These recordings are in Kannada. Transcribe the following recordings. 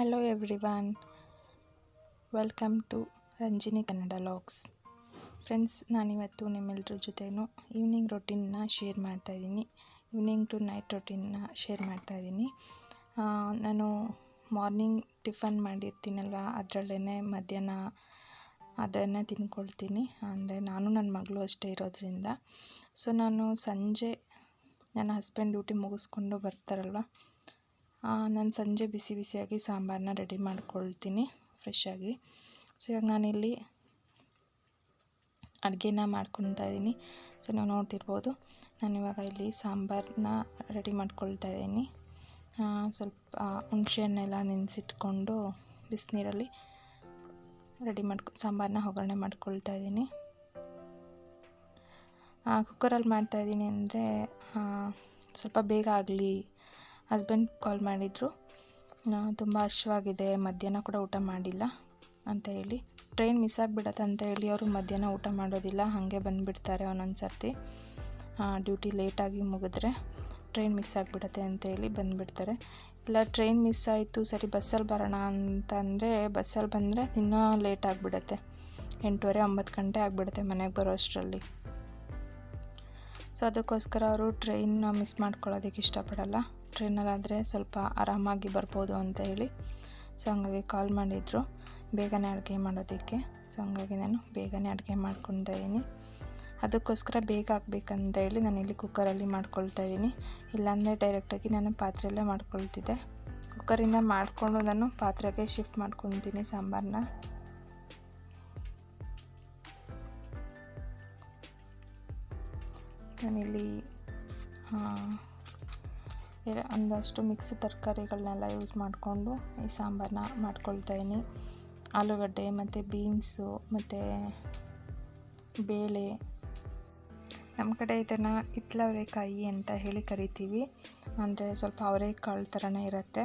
Hello everyone welcome to Ranjini Kannada logs friends ನಾನಿವತ್ತು ನಿಮ್ಮೆಲ್ಲರ ಜೊತೆನೂ ಈವ್ನಿಂಗ್ ರೊಟೀನ್ನ ಶೇರ್ ಮಾಡ್ತಾಯಿದ್ದೀನಿ ಈವ್ನಿಂಗ್ ಟು ನೈಟ್ ರೊಟೀನ್ನ ಶೇರ್ ಮಾಡ್ತಾಯಿದ್ದೀನಿ ನಾನು ಮಾರ್ನಿಂಗ್ ಟಿಫನ್ ಮಾಡಿರ್ತೀನಲ್ವ ಅದರಲ್ಲೇ ಮಧ್ಯಾಹ್ನ ಅದನ್ನು ತಿನ್ಕೊಳ್ತೀನಿ. ಅಂದರೆ ನಾನು ನನ್ನ ಮಗಳು ಅಷ್ಟೇ ಇರೋದ್ರಿಂದ. ಸೊ ನಾನು ಸಂಜೆ ನನ್ನ ಹಸ್ಬೆಂಡ್ ಡ್ಯೂಟಿ ಮುಗಿಸ್ಕೊಂಡು ಬರ್ತಾರಲ್ವ ನಾನು ಸಂಜೆ ಬಿಸಿ ಬಿಸಿಯಾಗಿ ಸಾಂಬಾರನ್ನ ರೆಡಿ ಮಾಡ್ಕೊಳ್ತೀನಿ ಫ್ರೆಶ್ಶಾಗಿ ಸೊ ಇವಾಗ ನಾನಿಲ್ಲಿ ಅಡುಗೆನ ಮಾಡ್ಕೊತಾ ಇದ್ದೀನಿ. ಸೊ ನೀವು ನೋಡ್ತಿರ್ಬೋದು, ನಾನಿವಾಗ ಇಲ್ಲಿ ಸಾಂಬಾರನ್ನ ರೆಡಿ ಮಾಡ್ಕೊಳ್ತಾ ಇದ್ದೀನಿ. ಸ್ವಲ್ಪ ಹುಣಸೆಹಣ್ಣೆಲ್ಲ ನೆನೆಸಿಟ್ಕೊಂಡು ಬಿಸಿನೀರಲ್ಲಿ ರೆಡಿ ಮಾಡ್ಕೊ ಸಾಂಬಾರನ್ನ ಒಗ್ಗರಣೆ ಮಾಡ್ಕೊಳ್ತಾ ಇದ್ದೀನಿ. ಕುಕ್ಕರಲ್ಲಿ ಮಾಡ್ತಾಯಿದ್ದೀನಿ ಅಂದರೆ ಸ್ವಲ್ಪ ಬೇಗ ಆಗಲಿ ಹಸ್ಬೆಂಡ್ ಕಾಲ್ ಮಾಡಿದರು. ತುಂಬ ಹಶ್ವಾಗಿದೆ, ಮಧ್ಯಾಹ್ನ ಕೂಡ ಊಟ ಮಾಡಿಲ್ಲ ಅಂತ ಹೇಳಿ. ಟ್ರೈನ್ ಮಿಸ್ ಆಗಿಬಿಡತ್ತೆ ಅಂತ ಹೇಳಿ ಅವರು ಮಧ್ಯಾಹ್ನ ಊಟ ಮಾಡೋದಿಲ್ಲ, ಹಾಗೆ ಬಂದುಬಿಡ್ತಾರೆ ಒಂದೊಂದು ಸರ್ತಿ ಡ್ಯೂಟಿ ಲೇಟಾಗಿ ಮುಗಿದ್ರೆ ಟ್ರೈನ್ ಮಿಸ್ ಆಗಿಬಿಡತ್ತೆ ಅಂತ ಹೇಳಿ ಬಂದುಬಿಡ್ತಾರೆ. ಇಲ್ಲ, ಟ್ರೈನ್ ಮಿಸ್ ಆಯಿತು, ಸರಿ ಬಸ್ಸಲ್ಲಿ ಬರೋಣ ಅಂತಂದರೆ ಬಸ್ಸಲ್ಲಿ ಬಂದರೆ ಇನ್ನೂ ಲೇಟ್ ಆಗಿಬಿಡತ್ತೆ. ಎಂಟೂವರೆ, ಒಂಬತ್ತು ಗಂಟೆ ಆಗಿಬಿಡುತ್ತೆ ಮನೆಗೆ ಬರೋ ಅಷ್ಟರಲ್ಲಿ. ಸೊ, ಅದಕ್ಕೋಸ್ಕರ ಅವರು ಟ್ರೈನ್ನ ಮಿಸ್ ಮಾಡ್ಕೊಳ್ಳೋದಕ್ಕೆ ಇಷ್ಟಪಡಲ್ಲ. ಟ್ರೈನಲ್ಲಾದರೆ ಸ್ವಲ್ಪ ಆರಾಮಾಗಿ ಬರ್ಬೋದು ಅಂತ ಹೇಳಿ. ಸೊ, ಹಂಗಾಗಿ ಕಾಲ್ ಮಾಡಿದರು. ಬೇಗನೆ ಅಡುಗೆ ಮಾಡೋದಕ್ಕೆ. ಸೊ, ಹಂಗಾಗಿ ನಾನು ಬೇಗನೆ ಅಡುಗೆ ಮಾಡ್ಕೊತಾ ಇದ್ದೀನಿ. ಅದಕ್ಕೋಸ್ಕರ ಬೇಗ ಆಗಬೇಕಂತ ಹೇಳಿ ನಾನು ಇಲ್ಲಿ ಕುಕ್ಕರಲ್ಲಿ ಮಾಡ್ಕೊಳ್ತಾ ಇದ್ದೀನಿ. ಇಲ್ಲಾಂದರೆ ಡೈರೆಕ್ಟಾಗಿ ನಾನು ಪಾತ್ರೆಯಲ್ಲೇ ಮಾಡ್ಕೊಳ್ತಿದ್ದೆ. ಕುಕ್ಕರಿಂದ ಮಾಡಿಕೊಂಡು ನಾನು ಪಾತ್ರೆಗೆ ಶಿಫ್ಟ್ ಮಾಡ್ಕೊತೀನಿ ಸಾಂಬಾರನ್ನ ನಾನಿಲ್ಲಿ ಒಂದಷ್ಟು ಮಿಕ್ಸ್ ತರಕಾರಿಗಳನ್ನೆಲ್ಲ ಯೂಸ್ ಮಾಡಿಕೊಂಡು ಈ ಸಾಂಬಾರನ್ನ ಮಾಡ್ಕೊಳ್ತಾ ಇದ್ದೀನಿ. ಆಲೂಗಡ್ಡೆ ಮತ್ತು ಬೀನ್ಸು ಮತ್ತು ಬೇಳೆ. ನಮ್ಮ ಕಡೆ ಇದನ್ನು ಹಿತ್ಲ ಅವರೆಕಾಯಿ ಅಂತ ಹೇಳಿ ಕರಿತೀವಿ. ಅಂದರೆ ಸ್ವಲ್ಪ ಅವರೆಕಾಳು ಥರನೇ ಇರುತ್ತೆ.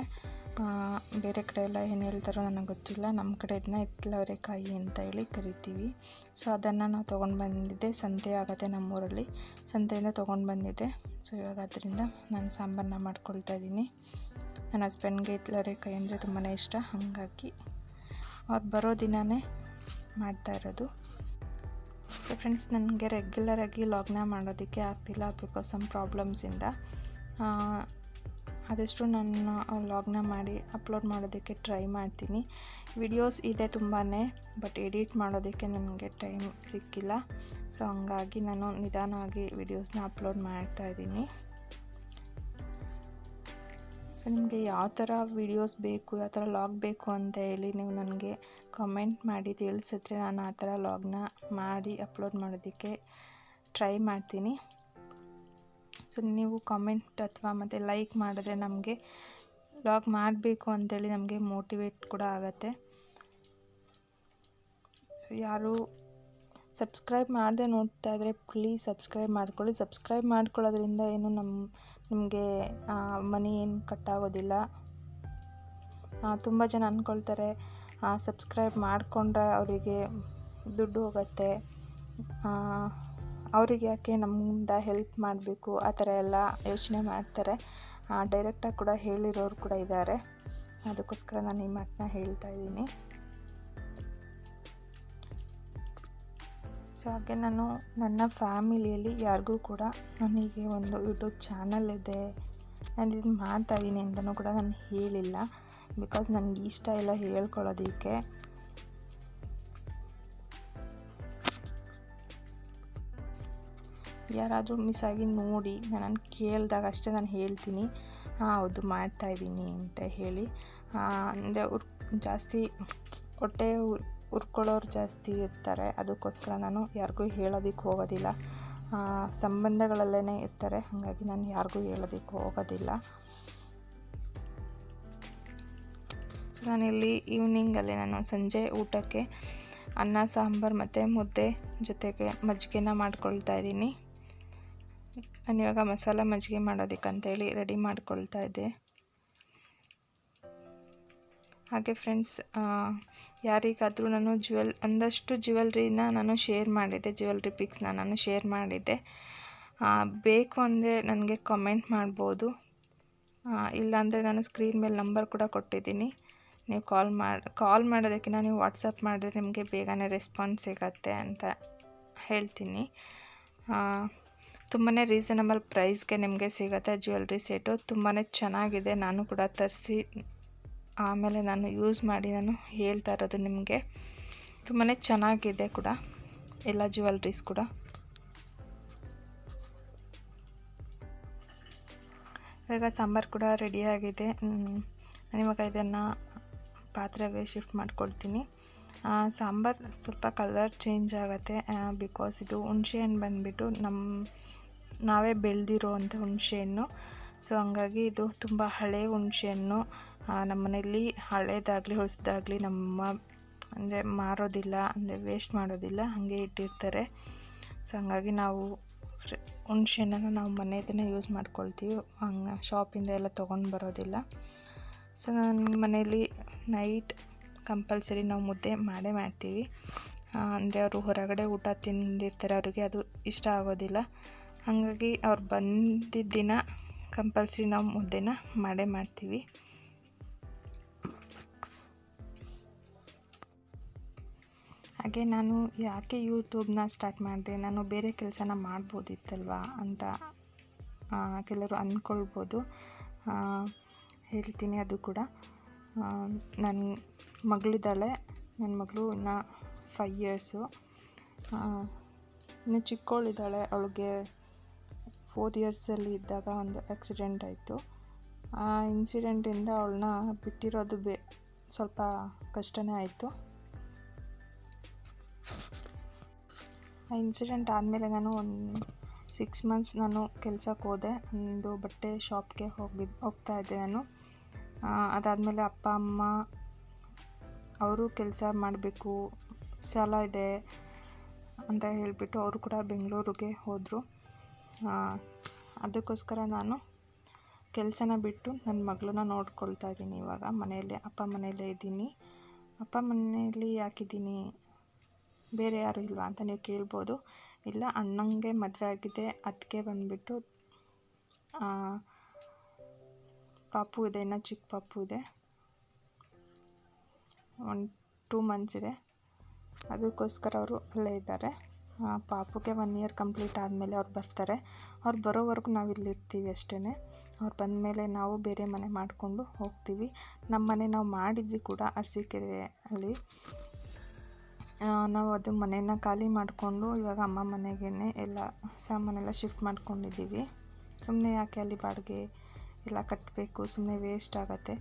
ಬೇರೆ ಕಡೆ ಎಲ್ಲ ಏನು ಹೇಳ್ತಾರೋ ನನಗೆ ಗೊತ್ತಿಲ್ಲ. ನಮ್ಮ ಕಡೆ ಇದನ್ನ ಹಿತ್ತಲವರೆಕಾಯಿ ಅಂತ ಹೇಳಿ ಕರಿತೀವಿ. ಸೊ ಅದನ್ನು ನಾವು ತೊಗೊಂಡು ಬಂದಿದ್ದೆ. ಸಂತೆ ಆಗತ್ತೆ ನಮ್ಮೂರಲ್ಲಿ. ಸಂತೆಯಿಂದ ತೊಗೊಂಡು ಬಂದಿದ್ದೆ. ಸೊ ಇವಾಗ ಅದರಿಂದ ನಾನು ಸಾಂಬಾರನ್ನ ಮಾಡ್ಕೊಳ್ತಾ ಇದ್ದೀನಿ ನನ್ನ ಹಸ್ಬೆಂಡ್ಗೆ ಹಿತ್ತಲವರೆಕಾಯಿ ಅಂದರೆ ತುಂಬಾ ಇಷ್ಟ. ಹಾಗಾಗಿ ಅವ್ರು ಬರೋ ದಿನವೇ ಮಾಡ್ತಾ ಇರೋದು. ಸೊ ಫ್ರೆಂಡ್ಸ್ ನನಗೆ ರೆಗ್ಯುಲರಾಗಿ ಲಾಗ್ನ ಮಾಡೋದಕ್ಕೆ ಆಗ್ತಿಲ್ಲ ಬಿಕಾಸ್ ಸಮ್ ಪ್ರಾಬ್ಲಮ್ಸಿಂದ ಆದಷ್ಟು ನಾನು ಲಾಗ್ನ ಮಾಡಿ ಅಪ್ಲೋಡ್ ಮಾಡೋದಕ್ಕೆ ಟ್ರೈ ಮಾಡ್ತೀನಿ. ವಿಡಿಯೋಸ್ ಇದೆ ತುಂಬಾ ಬಟ್ ಎಡಿಟ್ ಮಾಡೋದಕ್ಕೆ ನನಗೆ ಟೈಮ್ ಸಿಕ್ಕಿಲ್ಲ. ಸೊ, ಹಂಗಾಗಿ ನಾನು ನಿಧಾನವಾಗಿ ವಿಡಿಯೋಸ್ನ ಅಪ್ಲೋಡ್ ಮಾಡ್ತಾ ಇದ್ದೀನಿ. ಸೊ, ನಿಮಗೆ ಯಾವ ಥರ ವಿಡಿಯೋಸ್ ಬೇಕು, ಯಾವ ಥರ ಲಾಗ್ ಬೇಕು ಅಂತ ಹೇಳಿ ನೀವು ನನಗೆ ಕಮೆಂಟ್ ಮಾಡಿ ತಿಳಿಸಿದ್ರೆ ನಾನು ಆ ಥರ ಲಾಗ್ನ ಮಾಡಿ ಅಪ್ಲೋಡ್ ಮಾಡೋದಕ್ಕೆ ಟ್ರೈ ಮಾಡ್ತೀನಿ. ಸೊ ನೀವು ಕಾಮೆಂಟ್ ಅಥವಾ ಮತ್ತು ಲೈಕ್ ಮಾಡಿದ್ರೆ ನಮಗೆ ಲಾಗ್ ಮಾಡಬೇಕು ಅಂತೇಳಿ ನಮಗೆ ಮೋಟಿವೇಟ್ ಕೂಡ ಆಗುತ್ತೆ. ಸೊ ಯಾರು ಸಬ್ಸ್ಕ್ರೈಬ್ ಮಾಡದೆ ನೋಡ್ತಾ ಇದ್ದರೆ ಪ್ಲೀಸ್ ಸಬ್ಸ್ಕ್ರೈಬ್ ಮಾಡ್ಕೊಳ್ಳಿ. ಸಬ್ಸ್ಕ್ರೈಬ್ ಮಾಡ್ಕೊಳ್ಳೋದ್ರಿಂದ ಏನು ನಮ್ಮ ನಿಮಗೆ ಮನಿ ಏನು ಕಟ್ಟಾಗೋದಿಲ್ಲ ತುಂಬ ಜನ ಅಂದ್ಕೊಳ್ತಾರೆ ಸಬ್ಸ್ಕ್ರೈಬ್ ಮಾಡಿಕೊಂಡ್ರೆ ಅವರಿಗೆ ದುಡ್ಡು ಹೋಗುತ್ತೆ. ಅವರಿಗೆ ಯಾಕೆ ನಮ್ಮಿಂದ ಹೆಲ್ಪ್ ಮಾಡಬೇಕು? ಆ ಥರ ಎಲ್ಲ ಯೋಚನೆ ಮಾಡ್ತಾರೆ. ಡೈರೆಕ್ಟಾಗಿ ಕೂಡ ಹೇಳಿರೋರು ಕೂಡ ಇದ್ದಾರೆ ಅದಕ್ಕೋಸ್ಕರ ನಾನು ಈ ಮಾತನ್ನ ಹೇಳ್ತಾ ಇದ್ದೀನಿ. ಸೊ ಹಾಗೆ ನಾನು ನನ್ನ ಫ್ಯಾಮಿಲಿಯಲ್ಲಿ ಯಾರಿಗೂ ಕೂಡ ನನಗೆ ಒಂದು ಯೂಟ್ಯೂಬ್ ಚಾನಲ್ ಇದೆ. ನಾನು ಇದನ್ನು ಮಾಡ್ತಾಯಿದ್ದೀನಿ ಅಂತಲೂ ಕೂಡ ನಾನು ಹೇಳಿಲ್ಲ. ಬಿಕಾಸ್ ನನಗೆ ಇಷ್ಟ ಇಲ್ಲ ಹೇಳ್ಕೊಳ್ಳೋದಕ್ಕೆ. ಯಾರಾದರೂ ಮಿಸ್ ಆಗಿ ನೋಡಿ ನಾನು ಕೇಳಿದಾಗ ಅಷ್ಟೇ ನಾನು ಹೇಳ್ತೀನಿ. ಹಾಂ, ಹೌದು ಮಾಡ್ತಾಯಿದ್ದೀನಿ ಅಂತ ಹೇಳಿ. ಅಂದರೆ ಉರ್, ಜಾಸ್ತಿ ಹೊಟ್ಟೆ ಉರ್ಕೊಳ್ಳೋರು ಜಾಸ್ತಿ ಇರ್ತಾರೆ. ಅದಕ್ಕೋಸ್ಕರ ನಾನು ಯಾರಿಗೂ ಹೇಳೋದಕ್ಕೆ ಹೋಗೋದಿಲ್ಲ. ಸಂಬಂಧಗಳಲ್ಲೇ ಇರ್ತಾರೆ. ಹಾಗಾಗಿ ನಾನು ಯಾರಿಗೂ ಹೇಳೋದಕ್ಕೆ ಹೋಗೋದಿಲ್ಲ. ಸೊ ನಾನಿಲ್ಲಿ ಈವ್ನಿಂಗಲ್ಲಿ ನಾನು ಸಂಜೆ ಊಟಕ್ಕೆ ಅನ್ನ, ಸಾಂಬಾರು ಮತ್ತು ಮುದ್ದೆ ಜೊತೆಗೆ ಮಜ್ಜಿಗೆನ ಮಾಡ್ಕೊಳ್ತಾ ಇದ್ದೀನಿ. ನಾನು ಇವಾಗ ಮಸಾಲ ಮಜ್ಜಿಗೆ ಮಾಡೋದಕ್ಕಂತೇಳಿ ರೆಡಿ ಮಾಡ್ಕೊಳ್ತಾ ಇದ್ದೆ. ಹಾಗೆ ಫ್ರೆಂಡ್ಸ್ ಯಾರಿಗಾದರೂ ನಾನು ಜ್ಯುವೆಲ್ ಒಂದಷ್ಟು ಜ್ಯುವೆಲ್ರಿನ ನಾನು ಶೇರ್ ಮಾಡಿದ್ದೆ ಜ್ಯುವೆಲ್ರಿ ಪಿಕ್ಸ್ನ ನಾನು ಶೇರ್ ಮಾಡಿದ್ದೆ. ಬೇಕು ಅಂದರೆ ನನಗೆ ಕಮೆಂಟ್ ಮಾಡ್ಬೋದು. ಇಲ್ಲಾಂದರೆ ನಾನು ಸ್ಕ್ರೀನ್ ಮೇಲೆ ನಂಬರ್ ಕೂಡ ಕೊಟ್ಟಿದ್ದೀನಿ. ನೀವು ಕಾಲ್ ಮಾಡಿ ಕಾಲ್ ಮಾಡೋದಕ್ಕಿಂತ ನೀವು ವಾಟ್ಸಪ್ ಮಾಡಿದ್ರೆ ನಿಮಗೆ ಬೇಗನೆ ರೆಸ್ಪಾನ್ಸ್ ಸಿಗತ್ತೆ ಅಂತ ಹೇಳ್ತೀನಿ. ತುಂಬಾ ರೀಸನಬಲ್ ಪ್ರೈಸ್ಗೆ ನಿಮಗೆ ಸಿಗುತ್ತೆ ಜ್ಯುವೆಲ್ರಿ ಸೆಟು ತುಂಬಾ ಚೆನ್ನಾಗಿದೆ. ನಾನು ಕೂಡ ತರಿಸಿ, ಆಮೇಲೆ ನಾನು ಯೂಸ್ ಮಾಡಿ ನಾನು ಹೇಳ್ತಾ ಇರೋದು ನಿಮಗೆ. ತುಂಬಾ ಚೆನ್ನಾಗಿದೆ ಕೂಡ, ಎಲ್ಲ ಜ್ಯುವೆಲ್ರೀಸ್ ಕೂಡ. ಇವಾಗ ಸಾಂಬಾರು ಕೂಡ ರೆಡಿಯಾಗಿದೆ ನಾನು ಇವಾಗ ಇದನ್ನು ಪಾತ್ರೆಗೆ ಶಿಫ್ಟ್ ಮಾಡ್ಕೊಳ್ತೀನಿ. ಸಾಂಬಾರು ಸ್ವಲ್ಪ ಕಲರ್ ಚೇಂಜ್ ಆಗುತ್ತೆ ಬಿಕಾಸ್ ಇದು ಹುಣಸೆ ಹಣ್ಣು ಬಂದುಬಿಟ್ಟು ನಮ್ಮ ನಾವೇ ಬೆಳೆದಿರೋ ಅಂಥ ಹುಣಸೆ ಹಣ್ಣು ಸೊ ಹಂಗಾಗಿ ಇದು ತುಂಬ ಹಳೆ ಹುಣಸೆ ಹಣ್ಣು ನಮ್ಮ ಮನೆಯಲ್ಲಿ ಹಳೇದಾಗಲಿ, ಹೊಸದಾಗಲಿ ನಮ್ಮ, ಅಂದರೆ ಮಾರೋದಿಲ್ಲ, ಅಂದರೆ ವೇಸ್ಟ್ ಮಾಡೋದಿಲ್ಲ, ಹಾಗೆ ಇಟ್ಟಿರ್ತಾರೆ. ಸೊ ಹಂಗಾಗಿ ನಾವು ಹುಣಸೆ ಹಣ್ಣನ್ನು ನಾವು ಮನೆಯದನ್ನೇ ಯೂಸ್ ಮಾಡ್ಕೊಳ್ತೀವಿ. ಹಂಗೆ ಶಾಪಿಂದ ಎಲ್ಲ ತೊಗೊಂಡು ಬರೋದಿಲ್ಲ. ಸೊ ನನ್ನ ಮನೇಲಿ ನೈಟ್ ಕಂಪಲ್ಸರಿ ನಾವು ಮುದ್ದೆ ಮಾಡೇ ಮಾಡ್ತೀವಿ. ಅಂದರೆ ಅವರು ಹೊರಗಡೆ ಊಟ ತಿಂದಿರ್ತಾರೆ, ಅವರಿಗೆ ಅದು ಇಷ್ಟ ಆಗೋದಿಲ್ಲ. ಹಾಗಾಗಿ ಅವ್ರು ಬಂದಿದ್ದ ದಿನ ಕಂಪಲ್ಸರಿ ನಾವು ಮುದ್ದೆನ ಮಾಡೇ ಮಾಡ್ತೀವಿ. ಹಾಗೆ ನಾನು ಯಾಕೆ ಯೂಟ್ಯೂಬ್ನ ಸ್ಟಾರ್ಟ್ ಮಾಡಿದೆ? ನಾನು ಬೇರೆ ಕೆಲಸನ ಮಾಡ್ಬೋದಿತ್ತಲ್ವಾ ಅಂತ ಕೆಲವರು ಅಂದ್ಕೊಳ್ಬೋದು. ಹೇಳ್ತೀನಿ ಅದು ಕೂಡ. ನನ್ನ ಮಗಳಿದ್ದಾಳೆ. ನನ್ನ ಮಗಳು ಇನ್ನು ಫೈ ಇಯರ್ಸು ಇನ್ನು ಚಿಕ್ಕವಳಿದ್ದಾಳೆ ಅವಳಿಗೆ ಫೋರ್ ಇಯರ್ಸಲ್ಲಿ ಇದ್ದಾಗ ಒಂದು ಆಕ್ಸಿಡೆಂಟ್ ಆಯಿತು. ಆ ಇನ್ಸಿಡೆಂಟಿಂದ ಅವಳನ್ನ ಬಿಟ್ಟಿರೋದು ಬೇ, ಸ್ವಲ್ಪ ಕಷ್ಟನೇ ಆಯಿತು. ಆ ಇನ್ಸಿಡೆಂಟ್ ಆದಮೇಲೆ ನಾನು ಒಂದು ಸಿಕ್ಸ್ ಮಂತ್ಸ್ ನಾನು ಕೆಲಸಕ್ಕೆ ಹೋದೆ. ಒಂದು ಬಟ್ಟೆ ಶಾಪ್ಗೆ ಹೋಗಿ ಹೋಗ್ತಾ ಇದ್ದೆ ನಾನು. ಅದಾದಮೇಲೆ ಅಪ್ಪ, ಅಮ್ಮ ಅವರು ಕೆಲಸ ಮಾಡಬೇಕು, ಸಾಲ ಇದೆ ಅಂತ ಹೇಳಿಬಿಟ್ಟು ಅವರು ಕೂಡ ಬೆಂಗಳೂರಿಗೆ ಹೋದರು. ಅದಕ್ಕೋಸ್ಕರ ನಾನು ಕೆಲಸನ ಬಿಟ್ಟು ನನ್ನ ಮಗಳನ್ನ ನೋಡ್ಕೊಳ್ತಾ ಇದ್ದೀನಿ ಇವಾಗ. ಮನೆಯಲ್ಲೇ, ಅಪ್ಪ ಮನೆಯಲ್ಲೇ ಇದ್ದೀನಿ. ಅಪ್ಪ ಮನೆಯಲ್ಲಿ ಯಾಕಿದ್ದೀನಿ? ಬೇರೆ ಯಾರು ಇಲ್ವಾ ಅಂತ ನೀವು ಕೇಳ್ಬೋದು. ಇಲ್ಲ, ಅಣ್ಣಂಗೆ ಮದುವೆ ಆಗಿದೆ ಅದಕ್ಕೆ ಬಂದುಬಿಟ್ಟು ಪಾಪು ಇದೆ, ಇನ್ನು ಚಿಕ್ಕ ಪಾಪು ಇದೆ. ಒಂದು ಟೂ ಮಂತ್ಸ್ ಇದೆ. ಅದಕ್ಕೋಸ್ಕರ ಅವರು ಅಲ್ಲೇ ಇದ್ದಾರೆ. ಪಾಪುಗೆ ಒನ್ ಇಯರ್ ಕಂಪ್ಲೀಟ್ ಆದಮೇಲೆ ಅವ್ರು ಬರ್ತಾರೆ. ಅವ್ರು ಬರೋವರೆಗೂ ನಾವು ಇಲ್ಲಿ ಇರ್ತೀವಿ ಅಷ್ಟೇ ಅವ್ರು ಬಂದಮೇಲೆ ನಾವು ಬೇರೆ ಮನೆ ಮಾಡಿಕೊಂಡು ಹೋಗ್ತೀವಿ. ನಮ್ಮ ಮನೆ ನಾವು ಮಾಡಿದ್ವಿ ಕೂಡ ಅರಸೀಕೆರೆ ಅಲ್ಲಿ ನಾವು ಅದು ಮನೇನ ಖಾಲಿ ಮಾಡಿಕೊಂಡು ಇವಾಗ ಅಮ್ಮ ಮನೆಗೇ ಎಲ್ಲ ಸಾಮಾನೆಲ್ಲ ಶಿಫ್ಟ್ ಮಾಡ್ಕೊಂಡಿದ್ದೀವಿ. ಸುಮ್ಮನೆ ಯಾಕೆ ಅಲ್ಲಿ ಬಾಡಿಗೆ ಎಲ್ಲ ಕಟ್ಟಬೇಕು ಸುಮ್ಮನೆ ವೇಸ್ಟ್ ಆಗುತ್ತೆ.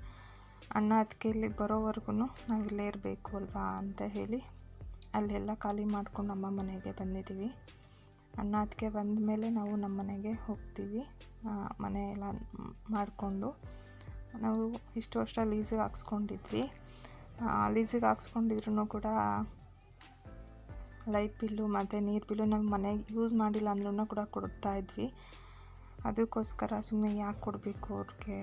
ಅಣ್ಣ ಅದಕ್ಕೆ ಇಲ್ಲಿ ಬರೋವರೆಗೂ ನಾವು ಇಲ್ಲೇ ಇರಬೇಕು ಅಲ್ವಾ ಅಂತ ಹೇಳಿ ಅಲ್ಲೆಲ್ಲ ಖಾಲಿ ಮಾಡ್ಕೊಂಡು ನಮ್ಮ ಮನೆಗೆ ಬಂದಿದ್ದೀವಿ. ಅಣ್ಣ ಅದಕ್ಕೆ ಬಂದ ಮೇಲೆ ನಾವು ನಮ್ಮ ಮನೆಗೆ ಹೋಗ್ತೀವಿ. ಮನೆ ಎಲ್ಲ ಮಾಡಿಕೊಂಡು. ನಾವು ಇಷ್ಟು ವರ್ಷ ಲೀಸಿಗೆ ಹಾಕ್ಸ್ಕೊಂಡಿದ್ವಿ. ಲೀಸಿಗೆ ಹಾಕ್ಸ್ಕೊಂಡಿದ್ರು ಕೂಡ ಲೈಟ್ ಬಿಲ್ಲು ಮತ್ತು ನೀರು ಬಿಲ್ಲು ನಾವು ಮನೆಗೆ ಯೂಸ್ ಮಾಡಿಲ್ಲ ಅಂದ್ರೂ ಕೂಡ ಕೊಡ್ತಾ ಇದ್ವಿ. ಅದಕ್ಕೋಸ್ಕರ ಸುಮ್ಮನೆ ಯಾಕೆ ಕೊಡಬೇಕು ಅವ್ರಿಗೆ?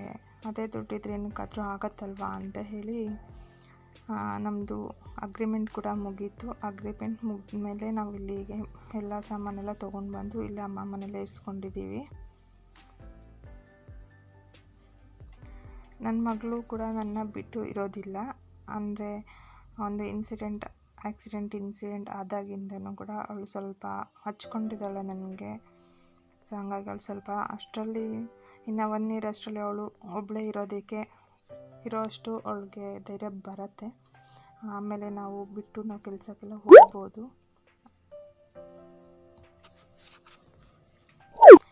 ಅದೇ ದುಡ್ಡಿದ್ರೆ ಏನಕ್ಕಾದರೂ ಆಗತ್ತಲ್ವಾ ಅಂತ ಹೇಳಿ ನಮ್ಮದು ಅಗ್ರಿಮೆಂಟ್ ಕೂಡ ಮುಗೀತು. ಅಗ್ರಿಮೆಂಟ್ ಮುಗಿದ ಮೇಲೆ ನಾವು ಇಲ್ಲಿಗೆ ಎಲ್ಲ ಸಾಮಾನೆಲ್ಲ ತೊಗೊಂಡು ಬಂದು ಇಲ್ಲಿ ಅಮ್ಮ ಮನೇಲೇ ಇರಿಸ್ಕೊಂಡಿದ್ದೀವಿ ನನ್ನ ಮಗಳು ಕೂಡ ನನ್ನ ಬಿಟ್ಟು ಇರೋದಿಲ್ಲ. ಅಂದರೆ ಒಂದು ಇನ್ಸಿಡೆಂಟ್ ಆಕ್ಸಿಡೆಂಟ್ ಇನ್ಸಿಡೆಂಟ್ ಆದಾಗಿಂದನೂ ಕೂಡ ಅವಳು ಸ್ವಲ್ಪ ಹಚ್ಕೊಂಡಿದ್ದಾಳೆ ನನಗೆ. ಸೊ ಹಂಗಾಗಿ ಅವಳು ಸ್ವಲ್ಪ ಅಷ್ಟರಲ್ಲಿ, ಇನ್ನು ಒನ್ ಇಯರ್ ಅಷ್ಟರಲ್ಲಿ ಅವಳು ಒಬ್ಬಳೇ ಇರೋದಕ್ಕೆ ಇರೋ ಅಷ್ಟು ಅವಳಿಗೆ ಧೈರ್ಯ ಬರುತ್ತೆ. ಆಮೇಲೆ ನಾವು ಬಿಟ್ಟು ನಾವು ಕೆಲಸಕ್ಕೆಲ್ಲ ಹೋಗ್ಬೋದು.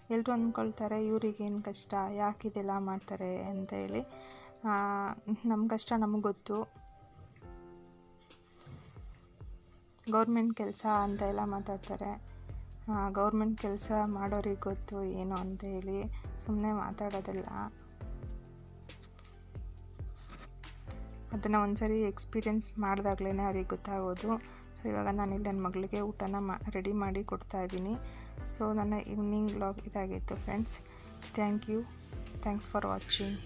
ಎಲ್ಲರೂ ಅಂದ್ಕೊಳ್ತಾರೆ ಇವ್ರಿಗೇನು ಕಷ್ಟ? ಯಾಕೆ ಇದೆಲ್ಲ ಮಾಡ್ತಾರೆ? ಅಂತ ಹೇಳಿ. ನಮ್ಮ ಕಷ್ಟ ನಮಗೆ ಗೊತ್ತು. ಗೌರ್ಮೆಂಟ್ ಕೆಲಸ ಅಂತ ಎಲ್ಲ ಮಾತಾಡ್ತಾರೆ. ಗೌರ್ಮೆಂಟ್ ಕೆಲಸ ಮಾಡೋರಿಗೆ ಗೊತ್ತು, ಏನು ಅಂತ ಹೇಳಿ. ಸುಮ್ಮನೆ ಮಾತಾಡೋದಿಲ್ಲ. ಅದನ್ನು ಒಂದ್ಸರಿ ಎಕ್ಸ್ಪೀರಿಯೆನ್ಸ್ ಮಾಡಿದಾಗ್ಲೇ ಅವ್ರಿಗೆ ಗೊತ್ತಾಗೋದು. ಸೊ ಇವಾಗ ನಾನು ಇಲ್ಲಿ ನನ್ನ ಮಗಳಿಗೆ ಊಟನ ಮಾ ರೆಡಿ ಮಾಡಿ ಕೊಡ್ತಾ ಇದ್ದೀನಿ. ಸೊ ನನ್ನ ಈವ್ನಿಂಗ್ ಲಾಗ್ ಇದಾಗಿತ್ತು friends thank you thanks for watching